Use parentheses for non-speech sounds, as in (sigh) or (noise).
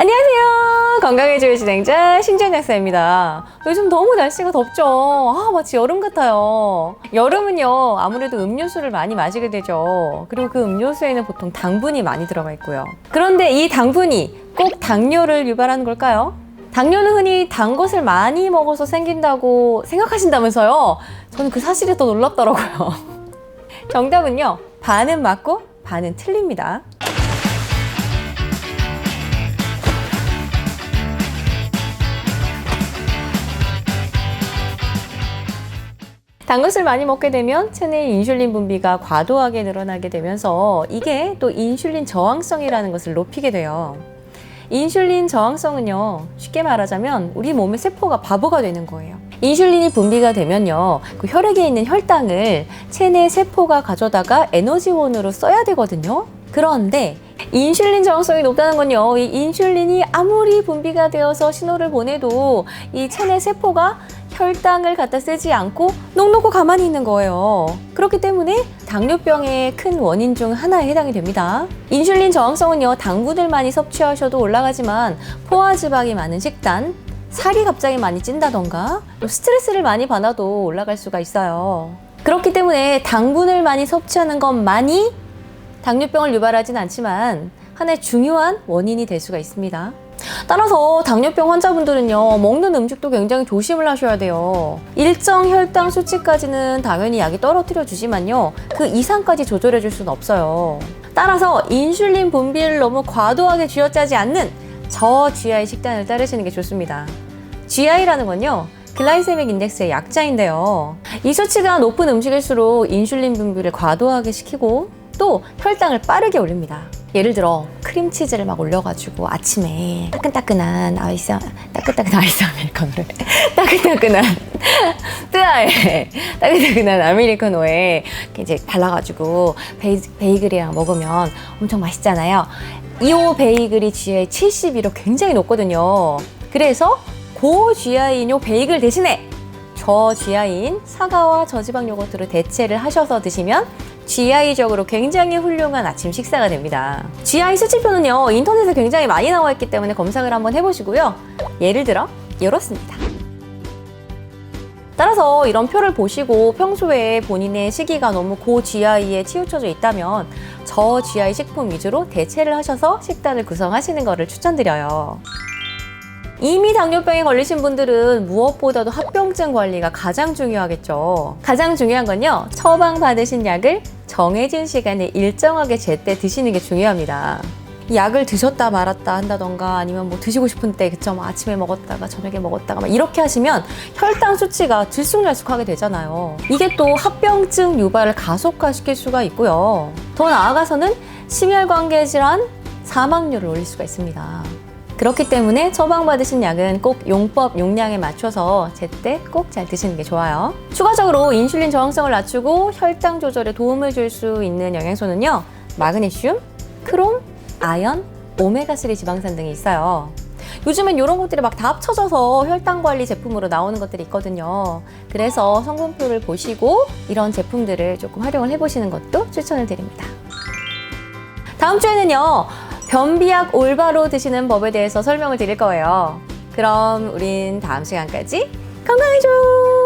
안녕하세요. 건강해져요 진행자 신전 약사입니다. 요즘 너무 날씨가 덥죠. 아, 마치 여름 같아요. 여름은요, 아무래도 음료수를 많이 마시게 되죠. 그리고 그 음료수에는 보통 당분이 많이 들어가 있고요. 그런데 이 당분이 꼭 당뇨를 유발하는 걸까요? 당뇨는 흔히 단 것을 많이 먹어서 생긴다고 생각하신다면서요? 저는 그 사실이 더 놀랍더라고요. (laughs) 정답은요, 반은 맞고 반은 틀립니다. 단 것을 많이 먹게 되면 체내의 인슐린 분비가 과도하게 늘어나게 되면서 이게 또 인슐린 저항성이라는 것을 높이게 돼요. 인슐린 저항성은요, 쉽게 말하자면 우리 몸의 세포가 바보가 되는 거예요. 인슐린이 분비가 되면요, 그 혈액에 있는 혈당을 체내 세포가 가져다가 에너지원으로 써야 되거든요. 그런데 인슐린 저항성이 높다는 건요, 이 인슐린이 아무리 분비가 되어서 신호를 보내도 이 체내 세포가 혈당을 갖다 쓰지 않고 넉넉고 가만히 있는 거예요. 그렇기 때문에 당뇨병의 큰 원인 중 하나에 해당이 됩니다. 인슐린 저항성은요, 당분을 많이 섭취하셔도 올라가지만 포화 지방이 많은 식단, 살이 갑자기 많이 찐다던가 또 스트레스를 많이 받아도 올라갈 수가 있어요. 그렇기 때문에 당분을 많이 섭취하는 것만이 당뇨병을 유발하진 않지만 하나의 중요한 원인이 될 수가 있습니다. 따라서 당뇨병 환자분들은요, 먹는 음식도 굉장히 조심을 하셔야 돼요. 일정 혈당 수치까지는 당연히 약이 떨어뜨려 주지만요, 그 이상까지 조절해 줄 수는 없어요. 따라서 인슐린 분비를 너무 과도하게 쥐어짜지 않는 저GI 식단을 따르시는 게 좋습니다. GI라는 건요, 글라이세믹 인덱스의 약자인데요. 이 수치가 높은 음식일수록 인슐린 분비를 과도하게 시키고 또 혈당을 빠르게 올립니다. 예를 들어 크림치즈를 막 올려가지고 아침에 따끈따끈한 아이스 따끈따끈한 아이스 아메리카노를 (laughs) 따끈따끈한 (laughs) 뜨아에 따끈따끈한 아메리카노에 이제 발라가지고 베이, 베이글이랑 먹으면 엄청 맛있잖아요. 이오 베이글이 GI 72로 굉장히 높거든요. 그래서 고 GI인 요 베이글 대신에 저 GI인 사과와 저지방 요거트로 대체를 하셔서 드시면 GI적으로 굉장히 훌륭한 아침 식사가 됩니다. GI 수치표는요, 인터넷에 굉장히 많이 나와 있기 때문에 검색을 한번 해보시고요. 예를 들어, 이렇습니다. 따라서 이런 표를 보시고 평소에 본인의 시기가 너무 고 GI에 치우쳐져 있다면 저 GI 식품 위주로 대체를 하셔서 식단을 구성하시는 것을 추천드려요. 이미 당뇨병에 걸리신 분들은 무엇보다도 합병증 관리가 가장 중요하겠죠. 가장 중요한 건요, 처방받으신 약을 정해진 시간에 일정하게 제때 드시는 게 중요합니다. 이 약을 드셨다 말았다 한다던가 아니면 뭐 드시고 싶은 때 그쵸 뭐 아침에 먹었다가 저녁에 먹었다가 막 이렇게 하시면 혈당 수치가 들쑥날쑥하게 되잖아요. 이게 또 합병증 유발을 가속화시킬 수가 있고요. 더 나아가서는 심혈관계 질환 사망률을 올릴 수가 있습니다. 그렇기 때문에 처방받으신 약은 꼭 용법, 용량에 맞춰서 제때 꼭 잘 드시는 게 좋아요. 추가적으로 인슐린 저항성을 낮추고 혈당 조절에 도움을 줄 수 있는 영양소는요. 마그네슘, 크롬, 아연, 오메가3 지방산 등이 있어요. 요즘엔 이런 것들이 막 다 합쳐져서 혈당 관리 제품으로 나오는 것들이 있거든요. 그래서 성분표를 보시고 이런 제품들을 조금 활용을 해보시는 것도 추천을 드립니다. 다음 주에는요. 변비약 올바로 드시는 법에 대해서 설명을 드릴 거예요. 그럼 우린 다음 시간까지 건강해줘!